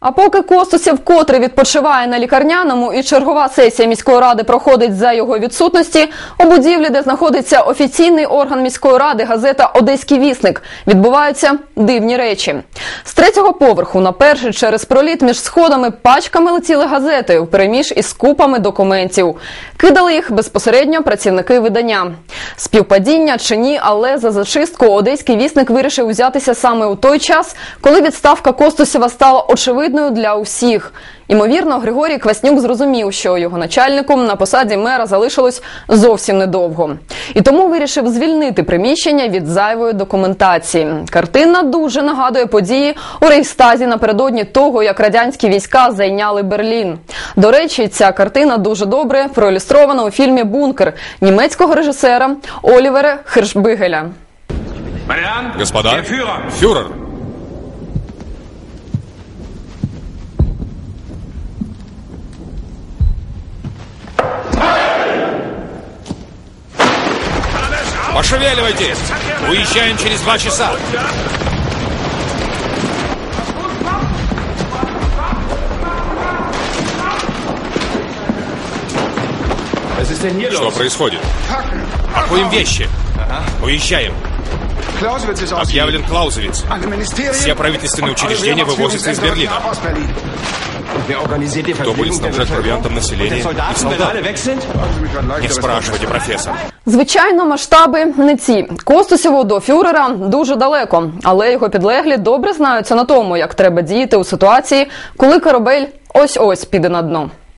А поки Костусів вкотре відпочиває на лікарняному і чергова сесія міської ради проходить за його відсутності, у будівлі, де знаходиться офіційний орган міської ради, газета Одеський вісник, відбуваються дивні речі. З третього поверху на перший через проліт між сходами пачками летіли газети впереміж із купами документів. Кидали їх безпосередньо працівники видання. Співпадіння чи ні, але за зачистку Одеський вісник вирішив взятися саме у той час, коли відставка Костусєва стала очевидною для усіх. Імовірно, Григорій Кваснюк зрозумів, що його начальником на посаді мера залишилось зовсім недовго, і тому вирішив звільнити приміщення від зайвої документації. Картина дуже нагадує події у Рейхстазі напередодні того, як радянські війська зайняли Берлін. До речі, ця картина дуже добре проілюстрована у фільмі Бункер німецького режисера Олівера Хершбигеля. Господа, фюрер, пошевеливайтесь! Уезжаем через два часа. Что происходит? Пакуем вещи. Уезжаем. Объявлен Ministerien Все правительственные учреждения вывозятся из Берлина. Wer organisiert die Кто будет снабжать провиантом населения и солдат? Не спрашивайте, профессор. Звичайно, масштаби не ці. Костусєву до фюрера дуже далеко, але його підлеглі добре знаються на тому, як треба діяти у ситуації, коли корабель ось ось піде на дно.